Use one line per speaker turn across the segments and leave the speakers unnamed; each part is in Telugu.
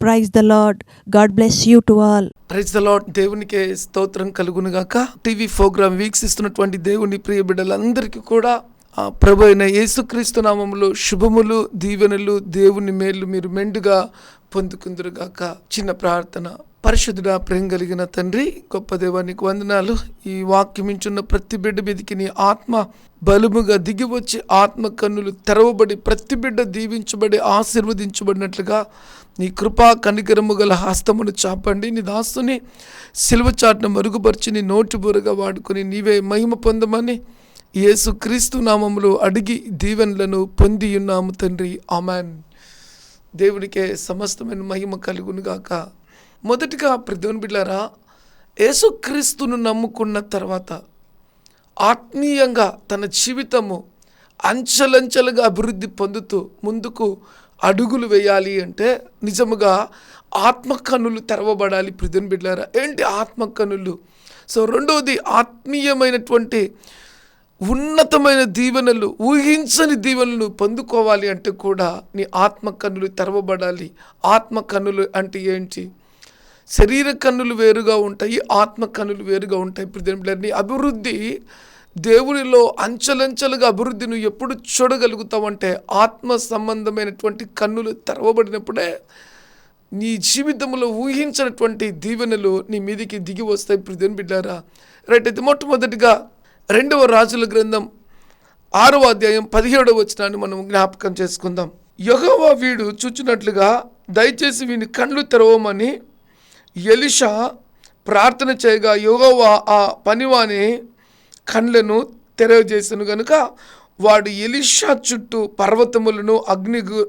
Praise the lord God bless you to all
praise the lord దేవునికి స్తోత్రం కలుగును గాక టీవీ ప్రోగ్రామ్ వీక్షిస్తున్నటువంటి దేవుని ప్రియ బిడ్డలందరికీ కూడా ప్రభు అయిన యేసుక్రీస్తు నామములు శుభములు దీవెనలు దేవుని మేలు మీరు మెండుగా పొందుకుందరుగాక. చిన్న ప్రార్థన. పరిశుద్ధుడ ప్రేమ కలిగిన తండ్రి గొప్ప దేవానికి వందనాలు. ఈ వాక్యం ఇంచున్న ప్రతి బిడ్డ మీదకి నీ ఆత్మ బలుముగా దిగి వచ్చి ఆత్మ కన్నులు తెరవబడి ప్రతి బిడ్డ దీవించబడి ఆశీర్వదించబడినట్లుగా నీ కృపా కనికరము గల హస్తమును చాపండి. నీ దాస్తుని సిలువ చాటును మరుగుపరిచి నీ నోటి బురగా వాడుకొని నీవే మహిమ పొందమని యేసు క్రీస్తు నామములు అడిగి దీవెనలను పొంది ఉన్నాము తండ్రి. ఆమెన్. దేవుడికే సమస్తమైన మహిమ కలుగునుగాక. మొదటిగా ప్రతిని బిడ్డారా యేసుక్రీస్తును నమ్ముకున్న తర్వాత ఆత్మీయంగా తన జీవితము అంచెలంచెలుగా అభివృద్ధి పొందుతూ ముందుకు అడుగులు వేయాలి అంటే నిజముగా ఆత్మకనులు తెరవబడాలి ప్రిధన్ బిడ్డారా ఏంటి ఆత్మకనులు సో రెండవది ఆత్మీయమైనటువంటి ఉన్నతమైన దీవెనలు ఊహించని దీవెనలు పొందుకోవాలి అంటే కూడా నీ ఆత్మ కన్నులు తెరవబడాలి. ఆత్మ కన్నులు అంటే ఏంటి? శరీర కన్నులు వేరుగా ఉంటాయి ఆత్మ కన్నులు వేరుగా ఉంటాయి. ప్రతిని అభివృద్ధి దేవునిలో అంచెలంచెలుగా అభివృద్ధి నువ్వు ఎప్పుడు చూడగలుగుతావంటే ఆత్మ సంబంధమైనటువంటి కన్నులు తెరవబడినప్పుడే నీ జీవితంలో ఊహించినటువంటి దీవెనలు నీ మీదికి దిగి వస్తాయి. ప్రతిని బిడ్డారా రైట్ అయితే మొట్టమొదటిగా రెండవ రాజుల గ్రంథం ఆరవ అధ్యాయం పదిహేడవ వచనాన్ని మనం జ్ఞాపకం చేసుకుందాం. యహోవా వీడు చూచినట్లుగా దయచేసి వీని కళ్ళు తెరవమని ఎలిషా ప్రార్థన చేయగా యోగోవా ఆ పనివాని కండ్లను తెరవజేసను గనుక వాడు ఎలిషా చుట్టూ పర్వతములను అగ్ని గు-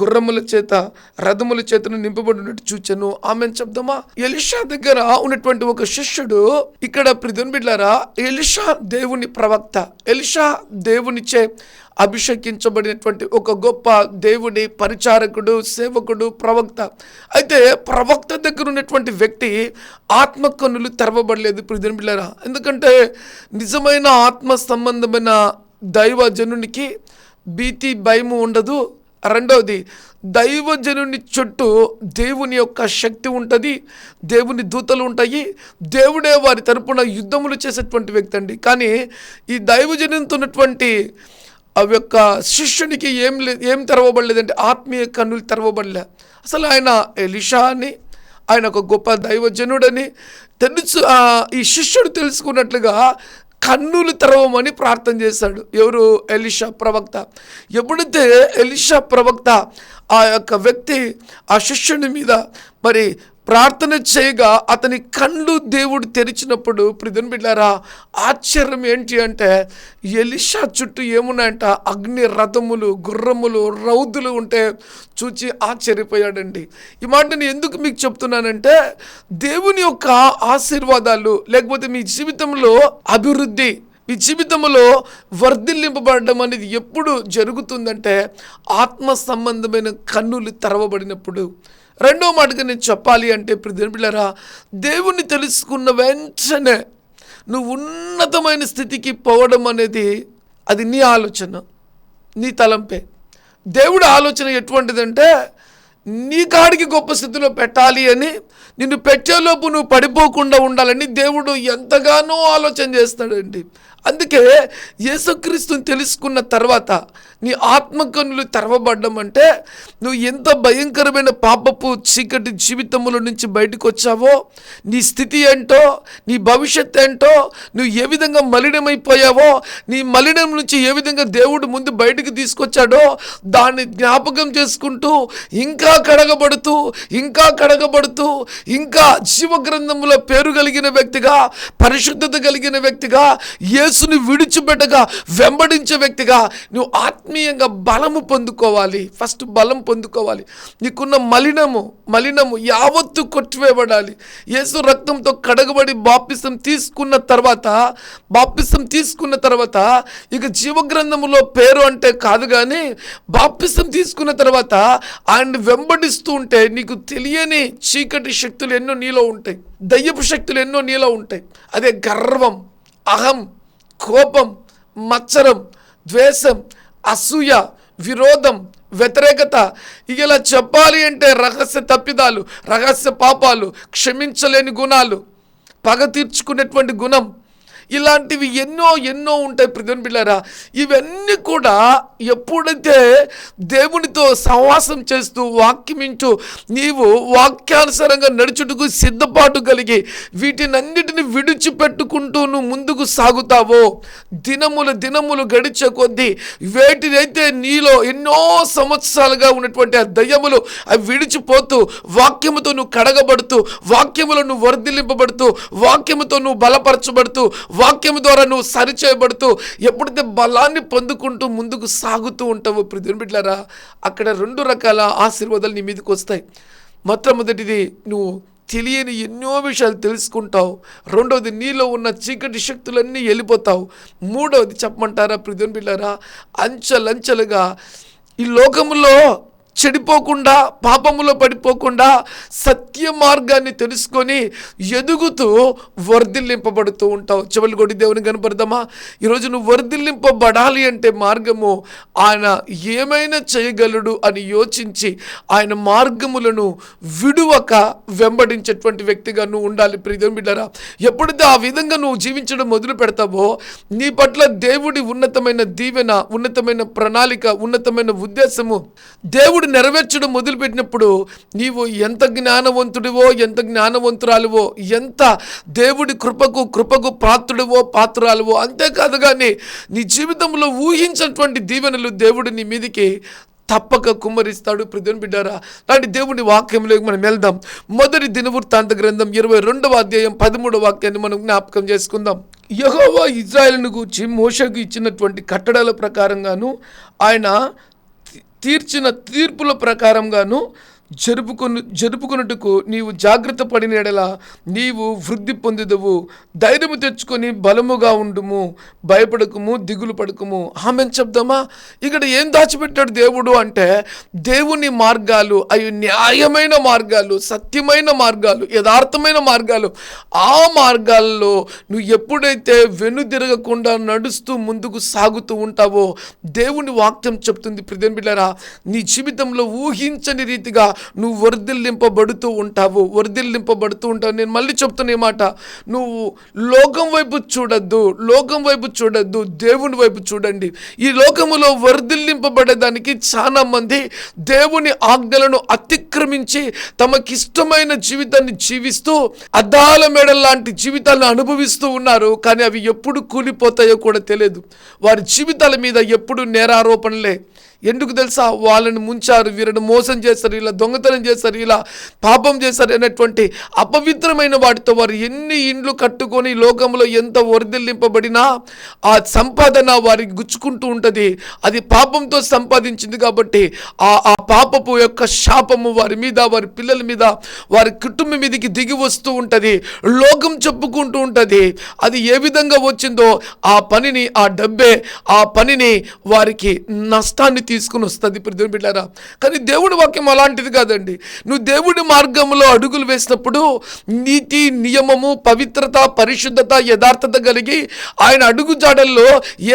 గుర్రముల చేత రథముల చేతను నింపబడినట్టు చూచాను. ఆమె చెప్దామా? ఎలిషా దగ్గర ఉన్నటువంటి ఒక శిష్యుడు ఇక్కడ ప్రిధున్ బిడ్లారా ఎలిషా దేవుని ప్రవక్త. ఎలిషా దేవునిచే అభిషేకించబడినటువంటి ఒక గొప్ప దేవుని పరిచారకుడు సేవకుడు ప్రవక్త. అయితే ప్రవక్త దగ్గర ఉన్నటువంటి వ్యక్తి ఆత్మ కన్నులు తెరవబడలేదు ప్రిధున్ బిడ్లారా. ఎందుకంటే నిజమైన ఆత్మ సంబంధమైన దైవజనునికి భీతి భయము ఉండదు. రెండవది దైవజనుని చుట్టూ దేవుని యొక్క శక్తి ఉంటుంది దేవుని దూతలు ఉంటాయి దేవుడే వారి తరపున యుద్ధములు చేసేటువంటి వ్యక్తి అండి. కానీ ఈ దైవజనునితో ఉన్నటువంటి ఆ యొక్క శిష్యునికి ఏం లేదు ఏం తెరవబడలేదంటే ఆత్మీయ కన్నులు తెరవబడలే. అసలు ఆయన ఎలిషా అని ఆయన ఒక గొప్ప దైవజనుడని తెలుసు ఈ శిష్యుడు తెలుసుకున్నట్లుగా కన్నులు తెరవమని ప్రార్థన చేశాడు. ఎవరు? ఎలిషా ప్రవక్త. ఎప్పుడైతే ఎలిషా ప్రవక్త ఆ యొక్క వ్యక్తి ఆ శిష్యుని మీద మరి ప్రార్థన చేయగా అతని కళ్ళు దేవుడు తెరిచినప్పుడు ప్రిధన్ బిడ్డారా ఆశ్చర్యం ఏంటి అంటే ఎలిషా చుట్టూ ఏమున్నాయంట? అగ్ని రథములు గుర్రములు రౌదులు ఉంటే చూచి ఆశ్చర్యపోయాడండి. ఈ మాటని ఎందుకు మీకు చెప్తున్నానంటే దేవుని యొక్క ఆశీర్వాదాలు లేకపోతే మీ జీవితంలో అభివృద్ధి మీ జీవితంలో వర్ధిల్లింపబడడం అనేది ఎప్పుడు జరుగుతుందంటే ఆత్మ సంబంధమైన కన్నులు తెరవబడినప్పుడు. రెండో మాటగా నేను చెప్పాలి అంటే ఇప్పుడు దేవుణ్ణి తెలుసుకున్న వెంటనే నువ్వు ఉన్నతమైన స్థితికి పోవడం అనేది అది నీ ఆలోచన నీ తలంపే. దేవుడి ఆలోచన ఎటువంటిదంటే నీ కాడికి గొప్ప స్థితిలో పెట్టాలి అని నిన్ను పెట్టేలోపు నువ్వు పడిపోకుండా ఉండాలని దేవుడు ఎంతగానో ఆలోచన చేస్తాడండి. అందుకే యేసుక్రీస్తుని తెలుసుకున్న తర్వాత నీ ఆత్మకన్నులు తెరవబడ్డం అంటే నువ్వు ఎంత భయంకరమైన పాపపు చీకటి జీవితముల నుంచి బయటకు వచ్చావో నీ స్థితి ఏంటో నీ భవిష్యత్ ఏంటో నువ్వు ఏ విధంగా మలినమైపోయావో నీ మలినం నుంచి ఏ విధంగా దేవుడు ముందు బయటకు తీసుకొచ్చాడో దాన్ని జ్ఞాపకం చేసుకుంటూ ఇంకా కడగబడుతూ ఇంకా కడగబడుతూ ఇంకా జీవగ్రంథముల పేరు కలిగిన వ్యక్తిగా పరిశుద్ధత కలిగిన వ్యక్తిగా యేసుని విడిచిపెట్టగా వెంబడించే వ్యక్తిగా నువ్వు ఆత్మ ఆత్మీయంగా బలము పొందుకోవాలి. ఫస్ట్ బలం పొందుకోవాలి. నీకున్న మలినము మలినము యావత్తు కొట్టివేయబడాలి. యేసు రక్తంతో కడగబడి బాప్తిసం తీసుకున్న తర్వాత బాప్తిసం తీసుకున్న తర్వాత ఇక జీవగ్రంథములో పేరు అంటే కాదు కానీ బాప్తిసం తీసుకున్న తర్వాత ఆయన వెంబడిస్తూ ఉంటే నీకు తెలియని చీకటి శక్తులు ఎన్నో నీలో ఉంటాయి. దయ్యపు శక్తులు ఎన్నో నీలో ఉంటాయి. అదే గర్వం అహం కోపం మచ్చరం ద్వేషం అసూయ విరోధం వ్యతిరేకత ఇలా చెప్పాలి అంటే రహస్య తప్పిదాలు రహస్య పాపాలు క్షమించలేని గుణాలు పగ తీర్చుకునేటువంటి గుణం ఇలాంటివి ఎన్నో ఎన్నో ఉంటాయి ప్రతిని పిల్లరా ఇవన్నీ కూడా ఎప్పుడైతే దేవునితో సహవాసం చేస్తూ వాక్యమించు నీవు వాక్యానుసారంగా నడుచుటకు సిద్ధపాటు కలిగి వీటినన్నిటిని విడిచిపెట్టుకుంటూ నువ్వు ముందుకు సాగుతావో దినములు దినములు గడిచే కొద్దీ వేటినైతే నీలో ఎన్నో సంవత్సరాలుగా ఉన్నటువంటి ఆ దయ్యములు అవి విడిచిపోతూ వాక్యముతో నువ్వు కడగబడుతూ వాక్యములో నువ్వు వాక్యముతో నువ్వు బలపరచబడుతూ వాక్యం ద్వారా నువ్వు సరిచేయబడుతూ ఎప్పుడైతే బలాన్ని పొందుకుంటూ ముందుకు సాగుతూ ఉంటావో ప్రతి అక్కడ రెండు రకాల ఆశీర్వాదాలు నీ మీదకి వస్తాయి. మొట్టమొదటిది నువ్వు తెలియని ఎన్నో విషయాలు తెలుసుకుంటావు. రెండవది నీలో ఉన్న చీకటి శక్తులన్నీ వెళ్ళిపోతావు. మూడవది చెప్పమంటారా ప్రతిని బిడ్డారా అంచెలంచెలుగా ఈ లోకములో చెడిపోకుండా పాపములో పడిపోకుండా సత్య మార్గాన్ని తెలుసుకొని ఎదుగుతూ వర్ధిల్లింపబడుతూ ఉంటావు. చెవులు కొడి దేవుని కనపడదామా? ఈరోజు నువ్వు వర్ధిల్లింపబడాలి అంటే మార్గము ఆయన ఏమైనా చేయగలడు అని యోచించి ఆయన మార్గములను విడువక వెంబడించేటువంటి వ్యక్తిగా నువ్వు ఉండాలి. ప్రియదేవుని బిడ్డరా ఎప్పుడైతే ఆ విధంగా నువ్వు జీవించడం మొదలు పెడతావో నీ పట్ల దేవుడి ఉన్నతమైన దీవెన ఉన్నతమైన ప్రణాళిక ఉన్నతమైన ఉద్దేశము దేవుడు నెరవేర్చడం మొదలుపెట్టినప్పుడు నీవు ఎంత జ్ఞానవంతుడివో ఎంత జ్ఞానవంతురాలువో ఎంత దేవుడి కృపకు కృపకు పాత్రుడివో పాత్రురాలువో అంతేకాదు కానీ నీ జీవితంలో ఊహించినటువంటి దీవెనలు దేవుడు నీ మీదికి తప్పక కుమ్మరిస్తాడు. ప్రతిని బిడ్డారా లాంటి దేవుని వాక్యంలోకి మనం వెళ్దాం. మొదటి దినవృత్తాంత గ్రంథం ఇరవై రెండవ అధ్యాయం పదమూడవ వాక్యాన్ని మనం జ్ఞాపకం చేసుకుందాం. యహోవా ఇజ్రాయెల్ను గూర్చి మోషకు ఇచ్చినటువంటి కట్టడాల ప్రకారంగాను ఆయన తీర్చిన తీర్పుల ప్రకారంగాను జరుపుకొను జరుపుకొనుటకు నీవు జాగ్రత్త పడిన ఎడల నీవు వృద్ధి పొందుదవు. ధైర్యము తెచ్చుకొని బలముగా ఉండుము. భయపడకుము దిగులు పడకుము. ఆమె చెప్దామా? ఇక్కడ ఏం దాచిపెట్టాడు దేవుడు అంటే దేవుని మార్గాలు అవి న్యాయమైన మార్గాలు సత్యమైన మార్గాలు యథార్థమైన మార్గాలు. ఆ మార్గాల్లో నువ్వు ఎప్పుడైతే వెనుదిరగకుండా నడుస్తూ ముందుకు సాగుతూ ఉంటావో దేవుని వాక్యం చెప్తుంది. ప్రదేం బిళ్ళరా నీ జీవితంలో ఊహించని రీతిగా నువ్వు వర్ధిల్లింపబడుతూ ఉంటావు వర్ధిల్లింపబడుతూ ఉంటావు. నేను మళ్ళీ చెప్తున్న మాట. నువ్వు లోకం వైపు చూడద్దు లోకం వైపు చూడద్దు దేవుని వైపు చూడండి. ఈ లోకములో వర్ధిల్లింపబడేదానికి చాలా మంది దేవుని ఆజ్ఞలను అతిక్రమించి తమకిష్టమైన జీవితాన్ని జీవిస్తూ అద్దాల మెడ లాంటి జీవితాలను అనుభవిస్తూ ఉన్నారు. కానీ అవి ఎప్పుడు కూలిపోతాయో కూడా తెలియదు. వారి జీవితాల మీద ఎప్పుడు నేరారోపణలే. ఎందుకు తెలుసా? వాళ్ళని ముంచారు వీరిని మోసం చేస్తారు ఇలా దొంగతనం చేస్తారు ఇలా పాపం చేస్తారు అనేటువంటి అపవిత్రమైన వాటితో వారు ఎన్ని ఇండ్లు కట్టుకొని లోకంలో ఎంత వర్ధిల్లింపబడినా ఆ సంపాదన వారికి గుచ్చుకుంటూ ఉంటుంది. అది పాపంతో సంపాదించింది కాబట్టి ఆ ఆ పాపపు యొక్క శాపము వారి మీద వారి పిల్లల మీద వారి కుటుంబం మీదకి దిగి వస్తూ ఉంటుంది. లోకం చెప్పుకుంటూ ఉంటుంది. అది ఏ విధంగా వచ్చిందో ఆ పనిని ఆ డబ్బే ఆ పనిని వారికి నష్టాన్ని తీసుకుని వస్తుంది ఇప్పుడు బిడ్డారా? కానీ దేవుడి వాక్యం అలాంటిది కాదండి. నువ్వు దేవుడి మార్గంలో అడుగులు వేసినప్పుడు నీతి నియమము పవిత్రత పరిశుద్ధత యథార్థత కలిగి ఆయన అడుగు జాడల్లో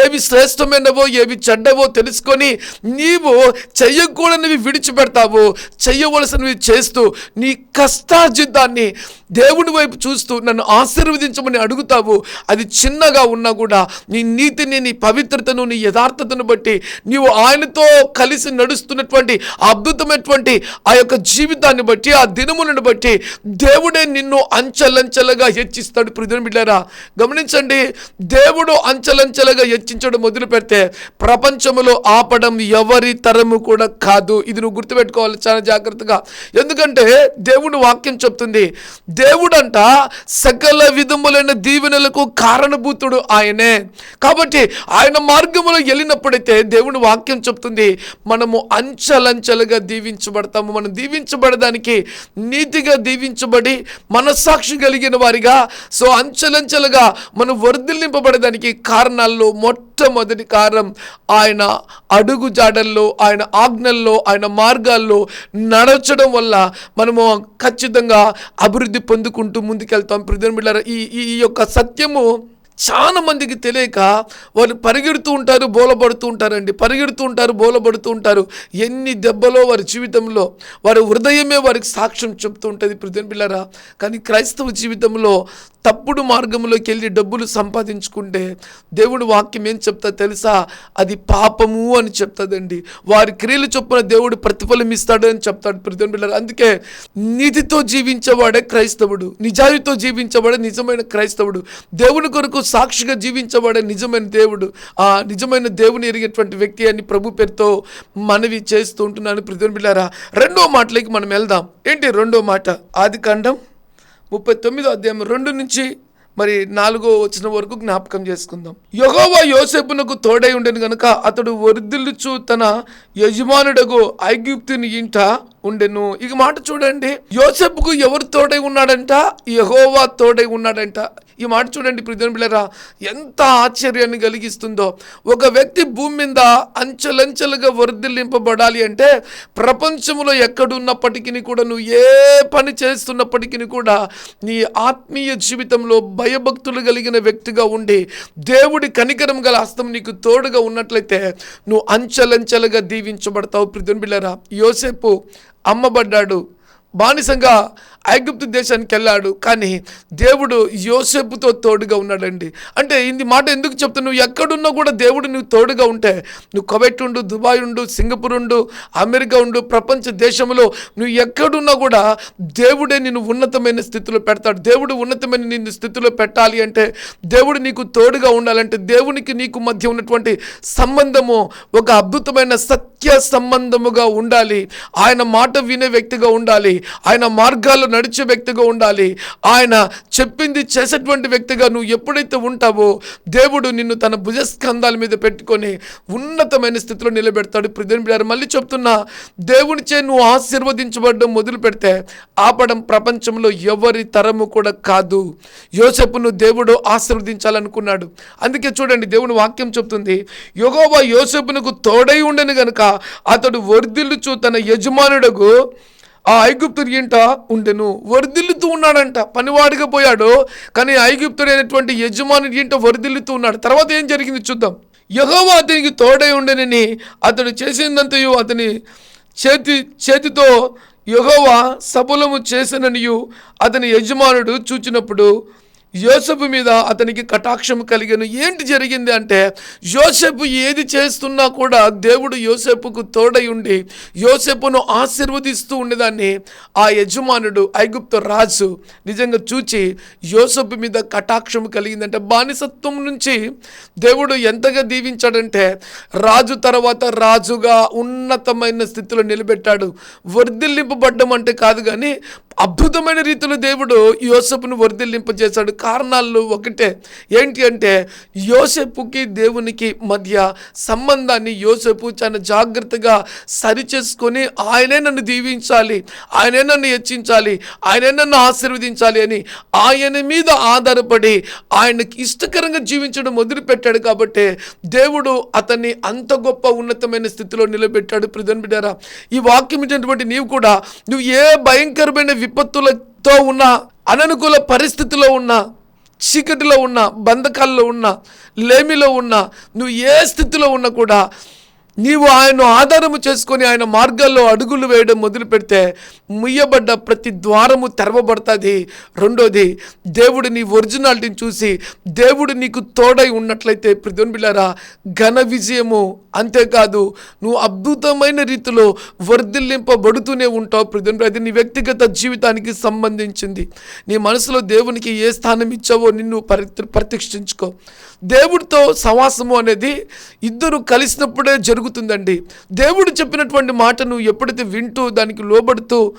ఏవి శ్రేష్టమైనవో ఏవి చెడ్డవో తెలుసుకొని నీవు చెయ్యకూడనివి విడిచిపెడతావు. చెయ్యవలసినవి చేస్తూ నీ కష్టార్జితాన్ని దేవుడి వైపు చూస్తూ నన్ను ఆశీర్వదించమని అడుగుతావు. అది చిన్నగా ఉన్నా కూడా నీ నీతిని నీ పవిత్రతను నీ యథార్థతను బట్టి నీవు ఆయనతో కలిసి నడుస్తున్నటువంటి అద్భుతమైనటువంటి ఆ యొక్క జీవితాన్ని బట్టి ఆ దినములను బట్టి దేవుడే నిన్ను అంచెలంచెలుగా హెచ్చిస్తాడు. ప్రజలు బిడ్డారా గమనించండి దేవుడు అంచెలంచెలుగా హెచ్చించడం మొదలు పెడితే ప్రపంచంలో ఆపడం ఎవరి తరము కూడా కాదు. ఇది నువ్వు గుర్తుపెట్టుకోవాలి చాలా జాగ్రత్తగా. ఎందుకంటే దేవుడు వాక్యం చెప్తుంది దేవుడంట సకల విధములైన దీవెనలకు కారణభూతుడు ఆయనే. కాబట్టి ఆయన మార్గములో వెళ్ళినప్పుడైతే దేవుడు వాక్యం చెప్తుంది మనము అంచెలంచెలుగా దీవించబడతాము. మనం దీవించబడడానికి నీతిగా దీవించబడి మనస్సాక్షి కలిగిన వారిగా సో అంచెలంచెలుగా మనం వర్ధిల్లింపబడడానికి కారణాల్లో మొట్టమొదటి కారణం ఆయన అడుగు జాడల్లో ఆయన ఆజ్ఞల్లో ఆయన మార్గాల్లో నడచడం వల్ల మనము ఖచ్చితంగా అభివృద్ధి పొందుకుంటూ ముందుకెళ్తాం. ప్రజల ఈ ఈ యొక్క సత్యము చాలా మందికి తెలియక వాళ్ళు పరిగెడుతూ ఉంటారు బోలబడుతూ ఉంటారండి. పరిగెడుతూ ఉంటారు బోలబడుతూ ఉంటారు. ఎన్ని దెబ్బలో వారి జీవితంలో వారి హృదయమే వారికి సాక్ష్యం చెప్తూ ఉంటుంది ప్రజల పిల్లరా కానీ క్రైస్తవ జీవితంలో తప్పుడు మార్గంలోకి వెళ్ళి డబ్బులు సంపాదించుకుంటే దేవుడు వాక్యం ఏం చెప్తా తెలుసా? అది పాపము అని చెప్తాదండి. వారి క్రియలు చొప్పున దేవుడు ప్రతిఫలం ఇస్తాడు అని చెప్తాడు ప్రతిఫలం పిల్లలు అందుకే నీతితో జీవించేవాడే క్రైస్తవుడు నిజాయితో జీవించేవాడే నిజమైన క్రైస్తవుడు దేవుని కొరకు సాక్షిగా జీవించేవాడే నిజమైన దేవుడు ఆ నిజమైన దేవుని ఎరిగేటువంటి వ్యక్తి అని ప్రభు పేరుతో మనవి చేస్తూ ఉంటున్నాను ప్రతిఫలం రెండో మాటలకి మనం వెళ్దాం. ఏంటి రెండో మాట? ఆది కాండం ముప్పై తొమ్మిదో అధ్యాయం రెండు నుంచి మరి నాలుగో వచ్చిన వరకు జ్ఞాపకం చేసుకుందాం. యహోవా యోసేపునకు తోడై ఉండను గనుక అతడు వర్ధిల్లుచు తన యజమానుడగు ఐగుప్తుని ఇంట ఉండెను. ఇక మాట చూడండి యోసెప్కు ఎవరు తోడై ఉన్నాడంట? యహోవా తోడై ఉన్నాడంట. ఈ మాట చూడండి ప్రిధన్ బిళ్ళరా ఎంత ఆశ్చర్యాన్ని కలిగిస్తుందో. ఒక వ్యక్తి భూమి మీద అంచెలంచెలుగా వర్ధిల్లింపబడాలి అంటే ప్రపంచంలో ఎక్కడున్నప్పటికీ కూడా నువ్వు ఏ పని చేస్తున్నప్పటికీ కూడా నీ ఆత్మీయ జీవితంలో భయభక్తులు కలిగిన వ్యక్తిగా ఉండి దేవుడి కనికరం గల హస్తం నీకు తోడుగా ఉన్నట్లయితే నువ్వు అంచెలంచెలుగా దీవించబడతావు ప్రిధన్ బిళ్ళరా. యోసేపు అమ్మబడ్డాడు. బానిసంగా ఐగుప్తు దేశానికి వెళ్ళాడు. కానీ దేవుడు యోసేపుతో తోడుగా ఉన్నాడండి. అంటే ఇది మాట ఎందుకు చెప్తా నువ్వు ఎక్కడున్నా కూడా దేవుడు నువ్వు తోడుగా ఉంటే నువ్వు కువైట్ ఉండు దుబాయ్ ఉండు సింగపూర్ ఉండు అమెరికా ఉండు ప్రపంచ దేశంలో నువ్వు ఎక్కడున్నా కూడా దేవుడే నిన్ను ఉన్నతమైన స్థితిలో పెడతాడు. దేవుడు ఉన్నతమైన నిన్ను స్థితిలో పెట్టాలి అంటే దేవుడు నీకు తోడుగా ఉండాలంటే దేవునికి నీకు మధ్య ఉన్నటువంటి సంబంధము ఒక అద్భుతమైన సత్య సంబంధముగా ఉండాలి. ఆయన మాట వినే వ్యక్తిగా ఉండాలి. ఆయన మార్గాల్లో నడిచే వ్యక్తిగా ఉండాలి. ఆయన చెప్పింది చేసేటువంటి వ్యక్తిగా నువ్వు ఎప్పుడైతే ఉంటావో దేవుడు నిన్ను తన భుజస్కంధాల మీద పెట్టుకొని ఉన్నతమైన స్థితిలో నిలబెడతాడు. ప్రజలు బిడ్డారు మళ్ళీ చెప్తున్నా దేవునిచే నువ్వు ఆశీర్వదించబడడం మొదలు పెడితే ఆపడం ప్రపంచంలో ఎవరి తరము కూడా కాదు. యోసేపును దేవుడు ఆశీర్వదించాలనుకున్నాడు. అందుకే చూడండి దేవుని వాక్యం చెప్తుంది యోగోబా యోసేపునకు తోడై ఉండను గనుక అతడు వర్ధిల్లుచు తన యజమానుడకు ఆ ఐగుప్తుడి ఇంట ఉండెను. వరిదిల్లుతూ ఉన్నాడంట. పనివాడిగా పోయాడు. కానీ ఐగుప్తుడు అయినటువంటి యజమానుడి ఇంట వరిదిల్లుతూ ఉన్నాడు. తర్వాత ఏం జరిగింది చూద్దాం. యహోవా అతనికి తోడై ఉండనని అతడు చేసిందంతయు అతని చేతి చేతితో యహోవా సఫలము చేసిననియు అతని యజమానుడు చూచినప్పుడు యోసపు మీద అతనికి కటాక్షం కలిగను. ఏంటి జరిగింది అంటే యోసెపు ఏది చేస్తున్నా కూడా దేవుడు యోసెపుకు తోడై ఉండి యోసెపును ఆశీర్వదిస్తూ ఉండేదాన్ని. ఆ యజమానుడు ఐగుప్తు రాజు నిజంగా చూచి యోసెపు మీద కటాక్షం కలిగిందంటే బానిసత్వం నుంచి దేవుడు ఎంతగా దీవించాడంటే రాజు తర్వాత రాజుగా ఉన్నతమైన స్థితిలో నిలబెట్టాడు. వర్ధిల్లింపబడ్డం అంటే కాదు కానీ అద్భుతమైన రీతిలో దేవుడు యోసెపును వర్ధిల్లింపజేశాడు. కారణాలు ఒకటే. ఏంటి అంటే యోసేపుకి దేవునికి మధ్య సంబంధాన్ని యోసేపు చాలా జాగ్రత్తగా సరిచేసుకొని ఆయనే నన్ను దీవించాలి ఆయనే నన్ను హెచ్చించాలి ఆయనే నన్ను ఆశీర్వదించాలి అని ఆయన మీద ఆధారపడి ఆయనకి ఇష్టకరంగా జీవించడం మొదలుపెట్టాడు కాబట్టి దేవుడు అతన్ని అంత గొప్ప ఉన్నతమైన స్థితిలో నిలబెట్టాడు. ప్రజన్ బిడ్డారా ఈ వాక్యం ఇచ్చినటువంటి నీవు కూడా నువ్వు ఏ భయంకరమైన విపత్తులతో ఉన్న అననుకూల పరిస్థితిలో ఉన్నా చీకటిలో ఉన్న బంధకాల్లో ఉన్న లేమిలో ఉన్న నువ్వు ఏ స్థితిలో ఉన్నా కూడా నీవు ఆయన ఆధారము చేసుకొని ఆయన మార్గాల్లో అడుగులు వేయడం మొదలు పెడితే ముయ్యబడ్డ ప్రతి ద్వారము తెరవబడుతుంది. రెండోది దేవుడు నీ ఒరిజినాలిటీని చూసి దేవుడు నీకు తోడై ఉన్నట్లయితే ప్రతిని బిళ్ళారా ఘన విజయము అంతేకాదు నువ్వు అద్భుతమైన రీతిలో వర్ధిల్లింపబడుతూనే ఉంటావు ప్రతిని అది నీ వ్యక్తిగత జీవితానికి సంబంధించింది. నీ మనసులో దేవునికి ఏ స్థానం ఇచ్చావో నిన్ను పరి ప్రతిష్ఠించుకో దేవుడితో సవాసము అనేది ఇద్దరు కలిసినప్పుడే జరుగుతుందండి. దేవుడు చెప్పినటువంటి మాటను ఎప్పుడైతే వింటూ దానికి లోబడుతూ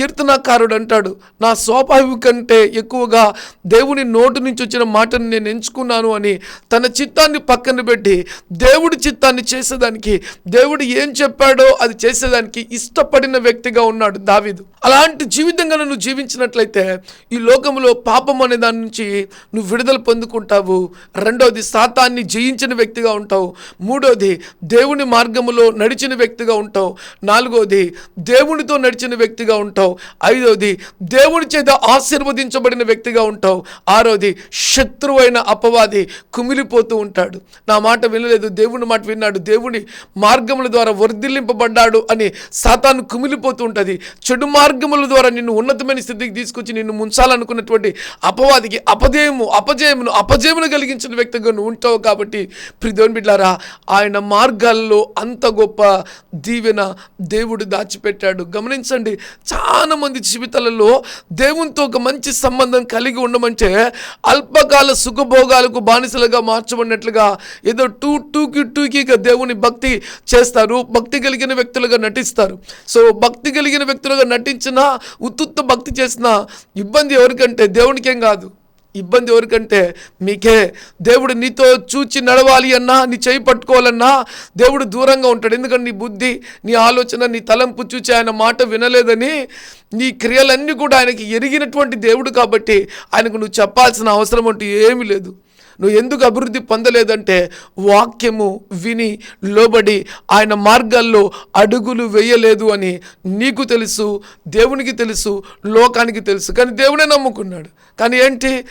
కీర్తనాకారుడు అంటాడు నా స్వాభావిక కంటే ఎక్కువగా దేవుని నోటు నుంచి వచ్చిన మాటను నేను ఎంచుకున్నాను అని తన చిత్తాన్ని పక్కన పెట్టి దేవుడి చిత్తాన్ని చేసేదానికి దేవుడు ఏం చెప్పాడో అది చేసేదానికి ఇష్టపడిన వ్యక్తిగా ఉన్నాడు దావీదు. అలాంటి జీవితంగా నువ్వు జీవించినట్లయితే ఈ లోకంలో పాపం అనే దాని నుంచి నువ్వు విడుదల పొందుకుంటావు. రెండవది సాతాన్ని జయించిన వ్యక్తిగా ఉంటావు. మూడోది దేవుని మార్గములో నడిచిన వ్యక్తిగా ఉంటావు. నాలుగోది దేవునితో నడిచిన వ్యక్తిగా ఉంటావు. ఐదవది దేవుని చేత ఆశీర్వదించబడిన వ్యక్తిగా ఉంటావు. ఆరోది శత్రువైన అపవాది కుమిలిపోతూ ఉంటాడు. నా మాట వినలేదు. దేవుని మాట విన్నాడు. దేవుని మార్గముల ద్వారా వర్ధిల్లింపబడ్డాడు అని సాతాను కుమిలిపోతూ ఉంటుంది. చెడు మార్గముల ద్వారా నిన్ను ఉన్నతమైన స్థితికి తీసుకొచ్చి నిన్ను ముంచాలనుకున్నటువంటి అపవాదికి అపజయము అపజయమును అపజయమును కలిగించిన వ్యక్తిగా నువ్వు ఉంటావు కాబట్టి ప్రిదోని బిడ్డారా ఆయన మార్గాల్లో అంత గొప్ప దీవెన దేవుడు దాచిపెట్టాడు. గమనించండి చాలా మంది జీవితాలలో దేవునితో ఒక మంచి సంబంధం కలిగి ఉండమంటే అల్పకాల సుఖభోగాలకు బానిసలుగా మార్చబడినట్లుగా ఏదో టూ టూకి టూకీగా దేవుని భక్తి చేస్తారు. భక్తి కలిగిన వ్యక్తులుగా నటిస్తారు. సో భక్తి కలిగిన వ్యక్తులుగా నటించినా ఉత్తుత్త భక్తి చేసిన ఇబ్బంది ఎవరికంటే దేవునికేం కాదు. ఇబ్బంది ఎవరికంటే మీకే. దేవుడు నీతో చూచి నడవాలి అన్నా నీ చేయి పట్టుకోవాలన్నా దేవుడు దూరంగా ఉంటాడు. ఎందుకంటే నీ బుద్ధి నీ ఆలోచన నీ తలంపు చూచి ఆయన మాట వినలేదని నీ క్రియలన్నీ కూడా ఆయనకి ఎరిగినటువంటి దేవుడు కాబట్టి ఆయనకు నువ్వు చెప్పాల్సిన అవసరం అంటూ ఏమీ లేదు. నువ్వు ఎందుకు అభివృద్ధి పొందలేదంటే వాక్యము విని లోబడి ఆయన మార్గాల్లో అడుగులు వేయలేదు అని నీకు తెలుసు దేవునికి తెలుసు లోకానికి తెలుసు. కానీ దేవుడే నమ్ముకున్నాడు. కానీ ఏంటి?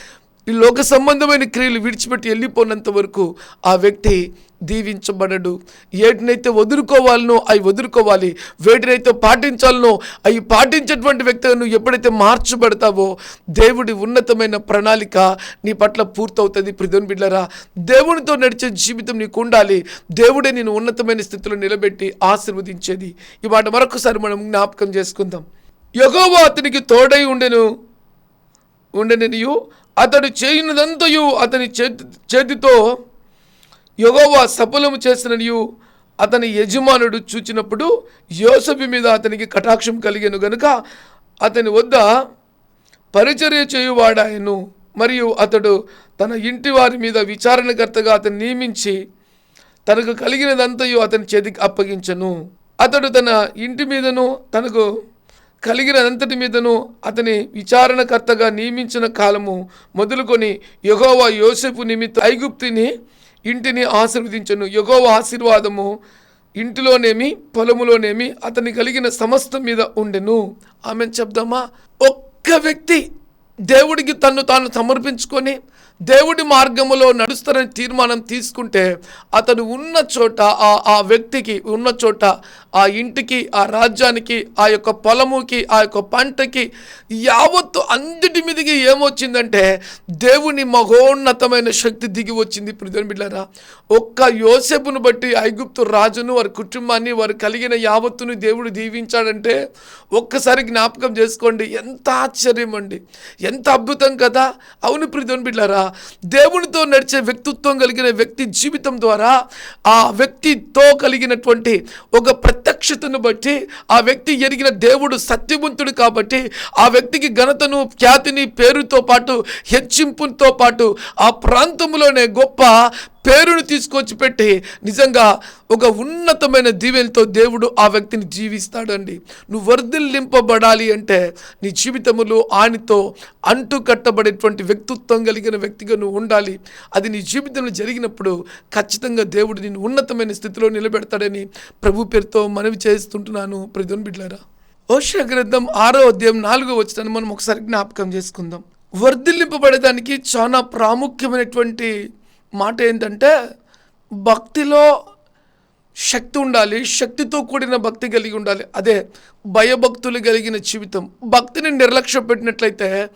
ఈ లోక సంబంధమైన క్రియలు విడిచిపెట్టి వెళ్ళిపోయినంత వరకు ఆ వ్యక్తి దీవించబడడు. ఏటినైతే వదులుకోవాలనో అవి వదులుకోవాలి. వేటినైతే పాటించాలనో అవి పాటించేటువంటి వ్యక్తులను ఎప్పుడైతే మార్చబడతావో దేవుడి ఉన్నతమైన ప్రణాళిక నీ పట్ల పూర్తవుతుంది. ప్రిధన్ బిడ్డరా దేవునితో నడిచే జీవితం నీకు ఉండాలి. దేవుడే నేను ఉన్నతమైన స్థితిలో నిలబెట్టి ఆశీర్వదించేది. ఈ మాట మరొకసారి మనం జ్ఞాపకం చేసుకుందాం. యగోవా అతనికి తోడై ఉండెను. ఉండనియు అతడు చేయనిదంతయు అతని చేతి చేతితో యెహోవా సఫలము చేసిననియు అతని యజమానుడు చూచినప్పుడు యోసఫి మీద అతనికి కటాక్షం కలిగాను గనుక అతని వద్ద పరిచర్య చేయువాడాయను. మరియు అతడు తన ఇంటి వారి మీద విచారణకర్తగా అతను నియమించి తనకు కలిగినదంతయు అతని చేతికి అప్పగించను. అతడు తన ఇంటి మీదను తనకు కలిగినదంతటి మీదను అతని విచారణకర్తగా నియమించిన కాలము మొదలుకొని యగోవా యోసెఫు నిమిత్త ఐగుప్తిని ఇంటిని ఆశీర్వదించను. యగోవ ఆశీర్వాదము ఇంటిలోనేమి పొలములోనేమి అతని కలిగిన సమస్తం మీద ఉండెను. ఆమె చెప్దామా? ఒక్క వ్యక్తి దేవుడికి తను తాను సమర్పించుకొని దేవుడి మార్గములో నడుస్తారని తీర్మానం తీసుకుంటే అతను ఉన్న చోట ఆ ఆ వ్యక్తికి ఉన్న చోట ఆ ఇంటికి ఆ రాజ్యానికి ఆ యొక్క పొలముకి ఆ యొక్క పంటకి యావత్తు అన్నిటి మీదకి ఏమొచ్చిందంటే దేవుని మహోన్నతమైన శక్తి దిగి వచ్చింది. ప్రిధన్ బిడ్డారా ఒక్క యోసేపును బట్టి ఐగుప్తు రాజును వారి కుటుంబాన్ని వారు కలిగిన యావత్తును దేవుడు దీవించాడంటే ఒక్కసారి జ్ఞాపకం చేసుకోండి. ఎంత ఆశ్చర్యం అండి. ఎంత అద్భుతం కదా. అవును ప్రిధన్ బిడ్డారా దేవునితో నడిచే వ్యక్తిత్వం కలిగిన వ్యక్తి జీవితం ద్వారా ఆ వ్యక్తితో కలిగినటువంటి ఒక ప్రత్యక్షతను బట్టి ఆ వ్యక్తి ఎరిగిన దేవుడు సత్యవంతుడు కాబట్టి ఆ వ్యక్తికి ఘనతను ఖ్యాతిని పేరుతో పాటు హెచ్చింపుతో పాటు ఆ ప్రాంతంలోనే గొప్ప పేరును తీసుకొచ్చి పెట్టి నిజంగా ఒక ఉన్నతమైన దీవెనతో దేవుడు ఆ వ్యక్తిని జీవిస్తాడండి. నువ్వు వర్ధిల్లింపబడాలి అంటే నీ జీవితములో ఆయనతో అంటు కట్టబడేటువంటి వ్యక్తిత్వం కలిగిన వ్యక్తిగా నువ్వు ఉండాలి. అది నీ జీవితంలో జరిగినప్పుడు ఖచ్చితంగా దేవుడు నిన్ను ఉన్నతమైన స్థితిలో నిలబెడతాడని ప్రభు పేరుతో మనవి చేస్తుంటున్నాను. ప్రజన్ బిడ్లారా ఓష గ్రంథం ఆరో అధ్యాయం నాలుగో వచ్చిన మనం ఒకసారి జ్ఞాపకం చేసుకుందాం. వర్ధిల్లింపబడేదానికి చాలా ప్రాముఖ్యమైనటువంటి మాట ఏంటంటే భక్తిలో శక్తి ఉండాలి శక్తితో కూడిన భక్తి కలిగి ఉండాలి. అదే భయభక్తులు కలిగిన జీవితం. భక్తిని నిర్లక్ష్య పెట్టినట్లయితే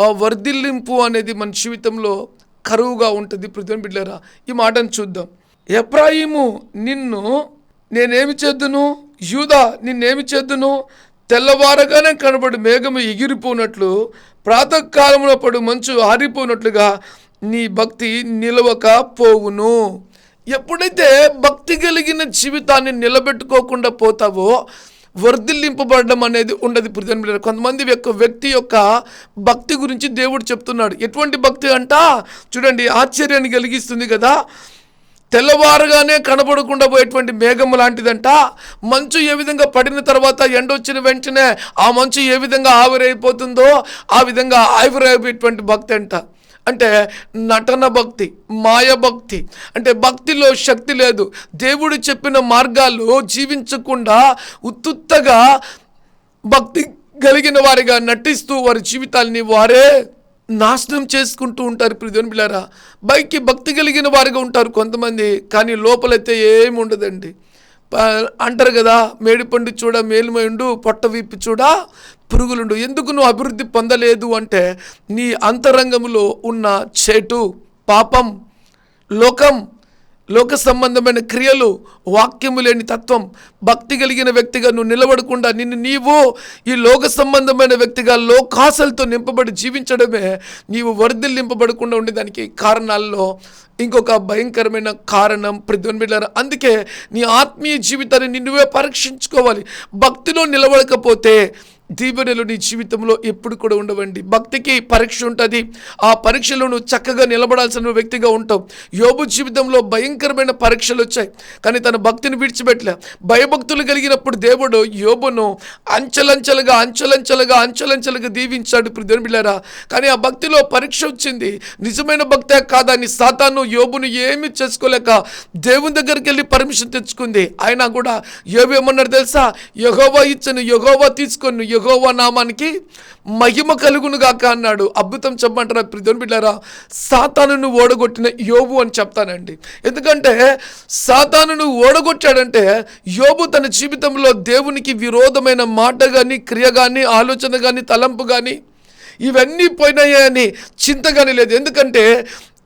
ఆ వర్ధిల్లింపు అనేది మన జీవితంలో కరువుగా ఉంటుంది. పృథ్వీ బిడ్డరా ఈ మాటను చూద్దాం. ఎప్రాయిము నిన్ను నేనేమి చేద్దును? యూదా నిన్నేమి చేద్దును? తెల్లవారగానే కనబడి మేఘము ఎగిరిపోనట్లు ప్రాతకాలంలో పడు మంచు ఆరిపోనట్లుగా నీ భక్తి నిలవక పోవును. ఎప్పుడైతే భక్తి కలిగిన జీవితాన్ని నిలబెట్టుకోకుండా పోతావో వర్ధిల్లింపబడడం అనేది ఉండదు ప్రజలు కొంతమంది యొక్క వ్యక్తి యొక్క భక్తి గురించి దేవుడు చెప్తున్నాడు. ఎటువంటి భక్తి అంట? చూడండి ఆశ్చర్యాన్ని కలిగిస్తుంది కదా. తెల్లవారుగానే కనబడకుండా పోయేటువంటి మేఘం లాంటిదంట. మంచు ఏ విధంగా పడిన తర్వాత ఎండ వచ్చిన వెంటనే ఆ మంచు ఏ విధంగా ఆవిరైపోతుందో ఆ విధంగా ఆవిరైపోయేటువంటి భక్తి అంట. అంటే నటన భక్తి మాయ భక్తి. అంటే భక్తిలో శక్తి లేదు. దేవుడు చెప్పిన మార్గాలు జీవించకుండా ఉత్తుత్తగా భక్తి కలిగిన వారిగా నటిస్తూ వారి జీవితాల్ని వారే నాశనం చేసుకుంటూ ఉంటారు. ప్రియుని పిల్లరా బైక్కి భక్తి కలిగిన వారిగా ఉంటారు కొంతమంది కానీ లోపలైతే ఏమి ఉండదండి. అంటారు కదా మేడిపండు చూడ మేలుమైండు పొట్ట వీపు చూడ పురుగులుండు. ఎందుకు నువ్వు అభివృద్ధి పొందలేదు అంటే నీ అంతరంగంలో ఉన్న చేటు పాపం లోకం లోక సంబంధమైన క్రియలు వాక్యము లేని తత్వం భక్తి కలిగిన వ్యక్తిగా నువ్వు నిలబడకుండా నిన్ను నీవు ఈ లోక సంబంధమైన వ్యక్తిగా లోకాసలతో నింపబడి జీవించడమే నీవు వర్ధిల్లింపబడకుండా ఉండేదానికి కారణాల్లో ఇంకొక భయంకరమైన కారణం. ప్రతిబిడ్డారు అందుకే నీ ఆత్మీయ జీవితాన్ని నువ్వే పరీక్షించుకోవాలి. భక్తిలో నిలబడకపోతే దీవెనలు నీ జీవితంలో ఎప్పుడు కూడా ఉండవండి. భక్తికి పరీక్ష ఉంటుంది. ఆ పరీక్షలో నువ్వు చక్కగా నిలబడాల్సిన వ్యక్తిగా ఉంటావు. యోబు జీవితంలో భయంకరమైన పరీక్షలు వచ్చాయి. కానీ తన భక్తిని విడిచిపెట్టలే. భయభక్తులు కలిగినప్పుడు దేవుడు యోబును అంచెలంచెలుగా అంచెలంచెలుగా అంచెలంచెలుగా దీవించాడు. ఇప్పుడు కానీ ఆ భక్తిలో పరీక్ష వచ్చింది. నిజమైన భక్తే కాదా నీ సాతాను యోబును ఏమీ చేసుకోలేక దేవుని దగ్గరికి వెళ్ళి పర్మిషన్ తెచ్చుకుంది. ఆయన కూడా యోబు ఏమన్నారు తెలుసా? యహోవా ఇచ్చను యహోవా తీసుకొని యహోవ నామానికి మహిమ కలుగును గాక అన్నాడు. అద్భుతం చెప్పమంటారా ప్రిధోని బిడ్డారా సాతానును ఓడగొట్టిన యోబు అని చెప్తానండి. ఎందుకంటే సాతానును ఓడగొట్టాడంటే యోబు తన జీవితంలో దేవునికి విరోధమైన మాట కానీ క్రియ కానీ ఆలోచన కానీ తలంపు కానీ ఇవన్నీ పోయినాయని చింత కానీ లేదు. ఎందుకంటే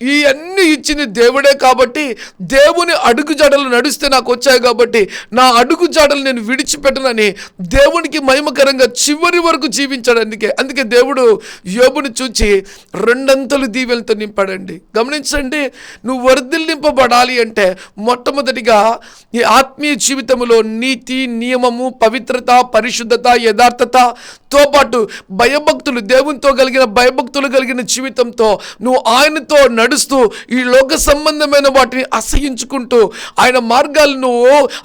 ఈ అన్ని ఇచ్చింది దేవుడే కాబట్టి దేవుని అడుగు జాడలు నడిస్తే నాకు వచ్చాయి కాబట్టి నా అడుగు జాడలు నేను విడిచిపెట్టనని దేవునికి మహిమకరంగా చివరి వరకు జీవించాడు. అందుకే అందుకే దేవుడు యోబుని చూచి రెండంతలు దీవెలతో నింపాడండి. గమనించండి నువ్వు వర్ధిల్లింపబడాలి అంటే మొట్టమొదటిగా ఈ ఆత్మీయ జీవితంలో నీతి నియమము పవిత్రత పరిశుద్ధత యథార్థతతో పాటు భయభక్తులు దేవునితో కలిగిన భయభక్తులు కలిగిన జీవితంతో నువ్వు ఆయనతో నడుస్తూ ఈ లోక సంబంధమైన వాటిని అసహించుకుంటూ ఆయన మార్గాలను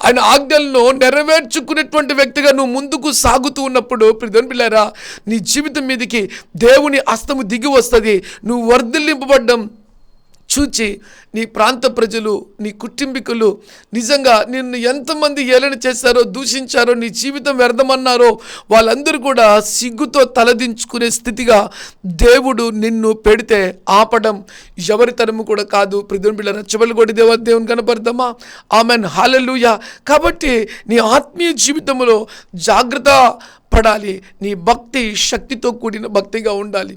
ఆయన ఆజ్ఞలను నెరవేర్చుకునేటువంటి వ్యక్తిగా నువ్వు ముందుకు సాగుతూ ఉన్నప్పుడు ప్రిధన్ పిల్లారా నీ జీవితం మీదకి దేవుని అస్తము దిగి వస్తుంది. నువ్వు వర్ధిల్లింపబడ్డం చూచి నీ ప్రాంత ప్రజలు నీ కుటుంబీకులు నిజంగా నిన్ను ఎంతమంది ఏలన చేశారో దూషించారో నీ జీవితం వ్యర్థమన్నారో వాళ్ళందరూ కూడా సిగ్గుతో తలదించుకునే స్థితిగా దేవుడు నిన్ను పెడితే ఆపడం ఎవరి తరము కూడా కాదు. ప్రతిని బిళ్ళ రచ్చబలి కొడి దేవ దేవుని కనపడదామా ఆమెన్. హాలెలూయా కాబట్టి నీ ఆత్మీయ జీవితంలో జాగ్రత్త పడాలి నీ భక్తి శక్తితో కూడిన భక్తిగా ఉండాలి.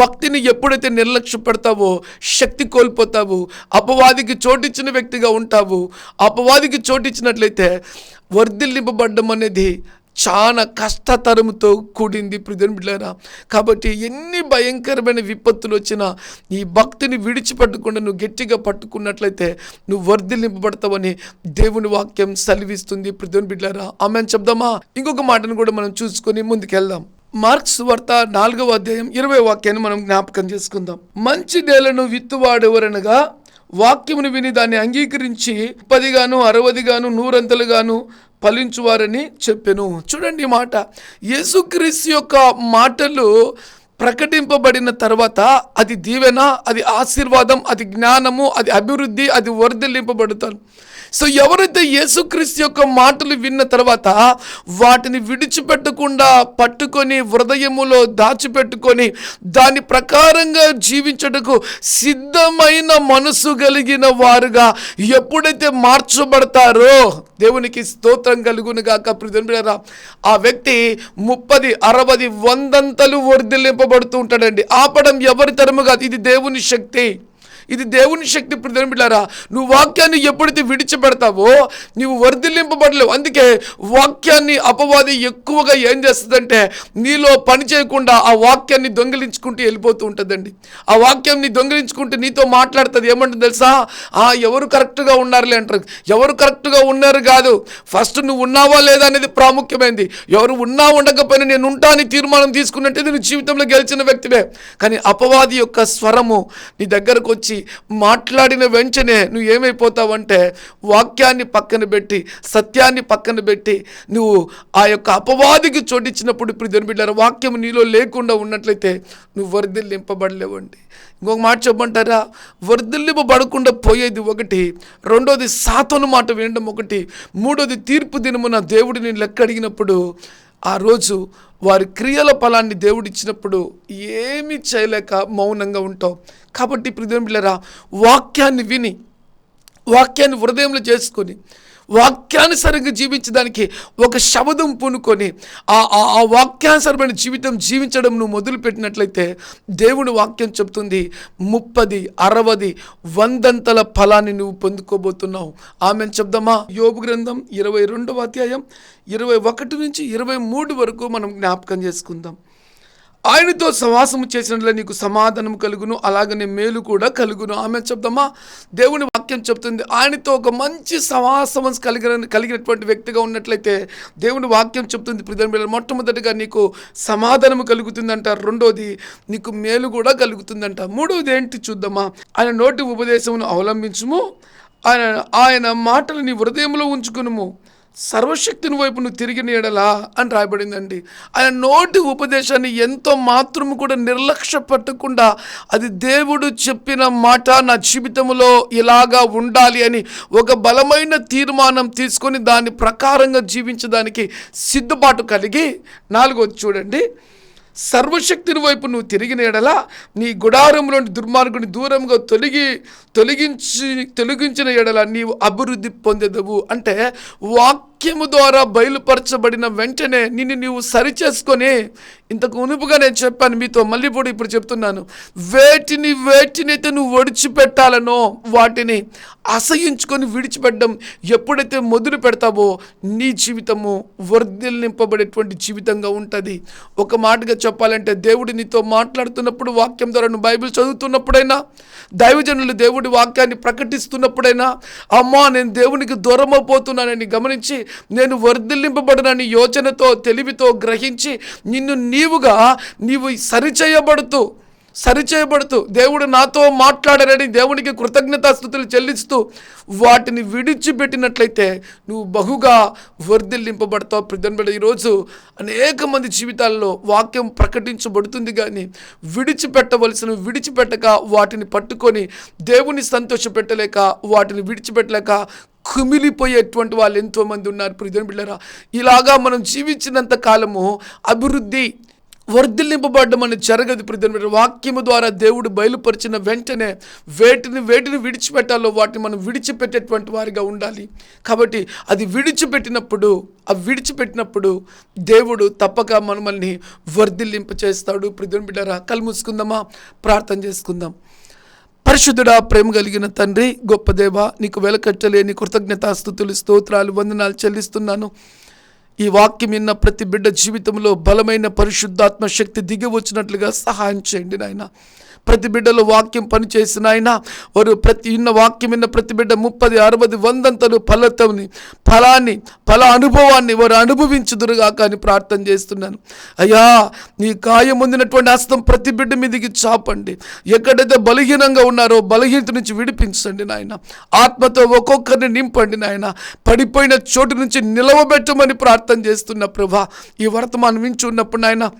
భక్తిని ఎప్పుడైతే నిర్లక్ష్య పెడతావో శక్తి కోల్పోతావు అపవాదికి చోటిచ్చిన వ్యక్తిగా ఉంటావు అపవాదికి చోటిచ్చినట్లయితే వర్ధిల్లింపబడ్డం అనేది చాలా కష్టతరముతో కూడింది ప్రిధన్ బిడ్డారా కాబట్టి ఎన్ని భయంకరమైన విపత్తులు వచ్చినా ఈ భక్తిని విడిచిపెట్టకుండా నువ్వు గట్టిగా పట్టుకున్నట్లయితే నువ్వు వర్ధిల్లింపబడతావని దేవుని వాక్యం సెలవిస్తుంది ప్రిధన్ బిడ్డారా ఆమె చెప్దామా? ఇంకొక మాటను కూడా మనం చూసుకొని ముందుకెళ్దాం. మార్క్స్ వార్త నాలుగవ అధ్యాయం ఇరవై వాక్యాన్ని మనం జ్ఞాపకం చేసుకుందాం. మంచి నేలను విత్తువాడెవరనగా వాక్యమును విని దాన్ని అంగీకరించి పదిగాను అరవదిగాను నూరంతలుగాను ఫలించువారని చెప్పెను. చూడండి మాట. యేసుక్రీస్తు యొక్క మాటలు ప్రకటింపబడిన తర్వాత అది దీవెన అది ఆశీర్వాదం అది జ్ఞానము అది అభివృద్ధి అది వర్ధలింపబడతాను సో ఎవరైతే యేసుక్రీస్తు యొక్క మాటలు విన్న తర్వాత వాటిని విడిచిపెట్టకుండా పట్టుకొని హృదయములో దాచిపెట్టుకొని దాని ప్రకారంగా జీవించటకు సిద్ధమైన మనసు కలిగిన వారుగా ఎప్పుడైతే మార్చబడతారో దేవునికి స్తోత్రం కలుగును గాక. ప్రియులారా ఆ వ్యక్తి ముప్పది అరవది వందంతలు వర్ధిల్లింపబడుతూ ఉంటాడండి. ఆపడం ఎవరి తరము కాదు ఇది దేవుని శక్తి. ఇది దేవుని శక్తి బిడ్డారా నువ్వు వాక్యాన్ని ఎప్పుడైతే విడిచిపెడతావో నువ్వు వర్ధిల్లింపబడలేవు. అందుకే వాక్యాన్ని అపవాది ఎక్కువగా ఏం చేస్తుందంటే నీలో పని చేయకుండా ఆ వాక్యాన్ని దొంగిలించుకుంటూ వెళ్ళిపోతూ ఉంటుందండి. ఆ వాక్యాన్ని దొంగిలించుకుంటూ నీతో మాట్లాడుతుంది ఏమంటుంది తెలుసా? ఆ ఎవరు కరెక్ట్గా ఉన్నారులే అంటారు. ఎవరు కరెక్ట్గా ఉన్నారు కాదు. ఫస్ట్ నువ్వు ఉన్నావా లేదా అనేది ప్రాముఖ్యమైనది ఎవరు ఉన్నా ఉండకపోయినా నేను ఉంటా అని తీర్మానం తీసుకున్నట్టయితే నువ్వు జీవితంలో గెలిచిన వ్యక్తివే. కానీ అపవాది యొక్క స్వరము నీ దగ్గరకు వచ్చి మాట్లాడిన వెంటనే నువ్వు ఏమైపోతావంటే వాక్యాన్ని పక్కన పెట్టి సత్యాన్ని పక్కన పెట్టి నువ్వు ఆ యొక్క అపవాదికి చోటిచ్చినప్పుడు ఇప్పుడు బిడ్డారు వాక్యం నీలో లేకుండా ఉన్నట్లయితే నువ్వు వర్ధిల్లింపబడలేవండి ఇంకొక మాట చెప్పమంటారా? వర్ధిల్లింపబడకుండా పోయేది ఒకటి రెండోది సాతను మాట వినడం ఒకటి మూడోది తీర్పు దినమున దేవుడిని లెక్క అడిగినప్పుడు ఆ రోజు వారి క్రియల ఫలాన్ని దేవుడిచ్చినప్పుడు ఏమీ చేయలేక మౌనంగా ఉంటావు. కాబట్టి ఇప్పుడు వాక్యాన్ని విని వాక్యాన్ని హృదయంలో చేసుకొని వాక్యానుసారంగా జీవించడానికి ఒక శబదం పూనుకొని ఆ ఆ- ఆ జీవితం జీవించడం నువ్వు మొదలుపెట్టినట్లయితే దేవుని వాక్యం చెప్తుంది ముప్పది అరవది వందంతల ఫలాన్ని నువ్వు పొందుకోబోతున్నావు. ఆమె చెప్దామా? యోగు గ్రంథం ఇరవై రెండవ అధ్యాయం ఇరవై ఒకటి నుంచి ఇరవై మూడు వరకు మనం జ్ఞాపకం చేసుకుందాం. ఆయనతో సవాసము చేసినట్లే నీకు సమాధానం కలుగును అలాగనే మేలు కూడా కలుగును. ఆమె చెప్దామా దేవుని వాక్యం చెప్తుంది ఆయనతో ఒక మంచి సవాసం కలిగిన కలిగినటువంటి వ్యక్తిగా ఉన్నట్లయితే దేవుని వాక్యం చెప్తుంది ప్రధాన మొట్టమొదటిగా నీకు సమాధానము కలుగుతుందంట రెండోది నీకు మేలు కూడా కలుగుతుందంట. మూడోది ఏంటి చూద్దామా ఆయన నోటి ఉపదేశమును అవలంబించుము ఆయన ఆయన మాటలు నీ హృదయంలో ఉంచుకునుము. సర్వశక్తిని వైపు నువ్వు తిరిగిన ఎడలా అని రాయబడిందండి. ఆయన నోటి ఉపదేశాన్ని ఎంతో మాత్రం కూడా నిర్లక్ష్య పట్టకుండా అది దేవుడు చెప్పిన మాట నా జీవితంలో ఇలాగా ఉండాలి అని ఒక బలమైన తీర్మానం తీసుకొని దాని ప్రకారంగా జీవించడానికి సిద్ధపాటు కలిగి నాలుగోది చూడండి. సర్వశక్తిని వైపు నువ్వు తిరిగిన ఎడల నీ గుడారంలోని దుర్మార్గుని దూరంగా తొలగి తొలగించి తొలగించిన ఎడల నీవు అభివృద్ధి పొందెదవు. అంటే వాక్ వాక్యము ద్వారా బయలుపరచబడిన వెంటనే నిన్ను నీవు సరిచేసుకొని ఇంతకు ఉనుపుగా నేను చెప్పాను మీతో మళ్ళీ కూడా ఇప్పుడు చెప్తున్నాను. వేటిని వేటినైతే నువ్వు ఒడిచిపెట్టాలనో వాటిని అసహించుకొని విడిచిపెట్టడం ఎప్పుడైతే మొదలు పెడతావో నీ జీవితము వర్ధిల్లింపబడేటువంటి జీవితంగా ఉంటుంది. ఒక మాటగా చెప్పాలంటే దేవుడు నీతో మాట్లాడుతున్నప్పుడు వాక్యం ద్వారా నువ్వు బైబిల్ చదువుతున్నప్పుడైనా దైవజనులు దేవుడి వాక్యాన్ని ప్రకటిస్తున్నప్పుడైనా అమ్మా నేను దేవునికి దూరమైపోతున్నానని గమనించి నేను వర్ధిల్లింపబడనని యోచనతో తెలివితో గ్రహించి నిన్ను నీవుగా నీవు సరిచేయబడుతూ సరిచేయబడుతూ దేవుడు నాతో మాట్లాడారని దేవునికి కృతజ్ఞతాస్థుతులు చెల్లిస్తూ వాటిని విడిచిపెట్టినట్లయితే నువ్వు బహుగా వర్ధిల్లింపబడతావు. ప్రజలు ఈరోజు అనేక మంది జీవితాల్లో వాక్యం ప్రకటించబడుతుంది కానీ విడిచిపెట్టవలసిన విడిచిపెట్టక వాటిని పట్టుకొని దేవుని సంతోషపెట్టలేక వాటిని విడిచిపెట్టలేక కుమిలిపోయేటువంటి వాళ్ళు ఎంతోమంది ఉన్నారు. ప్రియుని బిళ్ళరా ఇలాగా మనం జీవించినంత కాలము అభివృద్ధి వర్ధిల్లింపబడ్డం అనేది జరగదు ప్రియుని వాక్యము ద్వారా దేవుడు బయలుపరిచిన వెంటనే వేటిని వేటిని విడిచిపెట్టాలో వాటిని మనం విడిచిపెట్టేటువంటి వారిగా ఉండాలి. కాబట్టి అది విడిచిపెట్టినప్పుడు ఆ విడిచిపెట్టినప్పుడు దేవుడు తప్పక మనల్ని వర్ధిల్లింప చేస్తాడు ప్రతి బిడ్డరా కళ్ళు మూసుకుందామా? ప్రార్థన చేసుకుందాం. పరిశుద్ధుడా ప్రేమ కలిగిన తండ్రి గొప్ప దేవ నీకు వెలకట్టలేని కృతజ్ఞతాస్థుతులు స్తోత్రాలు వందనాలు చెల్లిస్తున్నాను. ఈ వాక్యం విన్న ప్రతి బిడ్డ జీవితంలో బలమైన పరిశుద్ధాత్మ శక్తి దిగి వచ్చినట్లుగా సహాయం చేయండి నాయన. ప్రతి బిడ్డలో వాక్యం పనిచేసిన ఆయన వారు ప్రతి ఇన్న వాక్యం విన్న ప్రతి బిడ్డ ముప్పది అరవది వందంతలు ఫలితంని ఫలాన్ని ఫల అనుభవాన్ని వారు అనుభవించుదురుగాక అని ప్రార్థన చేస్తున్నాను. అయ్యా నీ గాయం పొందినటువంటి హస్తం ప్రతి బిడ్డ మీదకి చాపండి. ఎక్కడైతే బలహీనంగా ఉన్నారో బలహీనత నుంచి విడిపించండి నాయన. ఆత్మతో ఒక్కొక్కరిని నింపండి నాయన. పడిపోయిన చోటు నుంచి నిలవబెట్టమని ప్రార్థన చేస్తున్న ప్రభా ఈ వర్తమానం వించున్నప్పుడు నాయన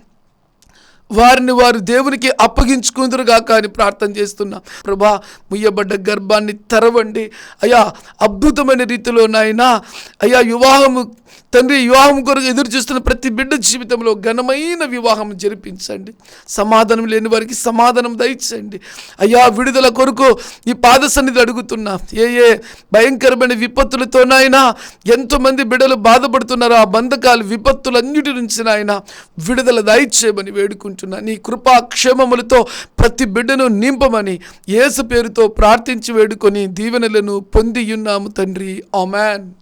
వారిని వారు దేవునికి అప్పగించుకుందరుగాక అని ప్రార్థన చేస్తున్నా. ప్రభా ముయ్యబడ్డ గర్భాన్ని తెరవండి. అయ్యా అద్భుతమైన రీతిలో నాయన అయ్యా వివాహము తండ్రి వివాహం కొరకు ఎదురు చూస్తున్న ప్రతి బిడ్డ జీవితంలో ఘనమైన వివాహం జరిపించండి. సమాధానం లేని వారికి సమాధానం దయచేయండి. అయ్యా విడుదల కొరకు ఈ పాద సన్నిధి అడుగుతున్నా. ఏ ఏ భయంకరమైన విపత్తులతోనైనా ఎంతోమంది బిడ్డలు బాధపడుతున్నారు. ఆ బంధకాలు విపత్తులన్నిటి నుంచి నాయన విడుదల దయచేయమని వేడుకుంటున్నా. నీ కృపా క్షేమములతో ప్రతి బిడ్డను నింపమని యేసు పేరుతో ప్రార్థించి వేడుకొని దీవెనలను పొందియున్నాము తండ్రి. ఆమెన్.